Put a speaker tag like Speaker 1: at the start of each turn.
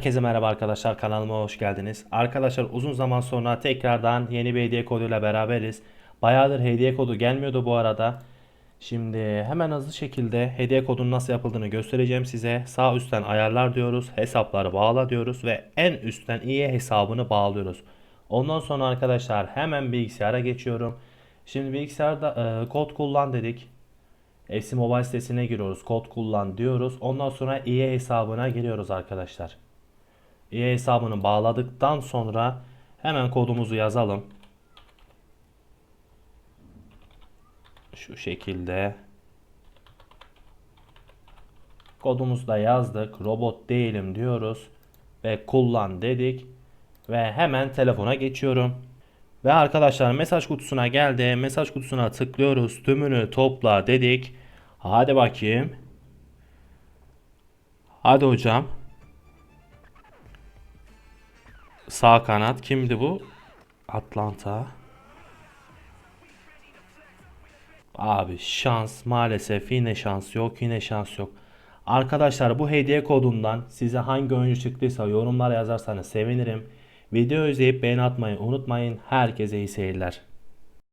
Speaker 1: Herkese merhaba arkadaşlar kanalıma hoş geldiniz. Arkadaşlar uzun zaman sonra tekrardan yeni bir hediye koduyla beraberiz. Bayağıdır hediye kodu gelmiyordu bu arada. Şimdi hemen hızlı şekilde hediye kodunun nasıl yapıldığını göstereceğim size. Sağ üstten ayarlar diyoruz, hesapları bağla diyoruz ve en üstten iyi hesabını bağlıyoruz. Ondan sonra arkadaşlar hemen bilgisayara geçiyorum. Şimdi bilgisayarda e, kod kullan dedik. FC Mobile sitesine giriyoruz. Kod kullan diyoruz. Ondan sonra EA hesabına giriyoruz arkadaşlar. EA hesabını bağladıktan sonra hemen kodumuzu yazalım. Şu şekilde. Kodumuzu da yazdık. Robot değilim diyoruz. Ve kullan dedik. Ve hemen telefona geçiyorum. Ve arkadaşlar mesaj kutusuna geldi. Mesaj kutusuna tıklıyoruz. Tümünü topla dedik. Hadi bakayım. Hadi hocam. Sağ kanat kimdi bu? Atlanta. Abi şans maalesef yine şans yok yine şans yok. Arkadaşlar bu hediye kodundan size hangi oyuncu çıktıysa yorumlara yazarsanız sevinirim. Video izleyip beğeni atmayı unutmayın. Herkese iyi seyirler.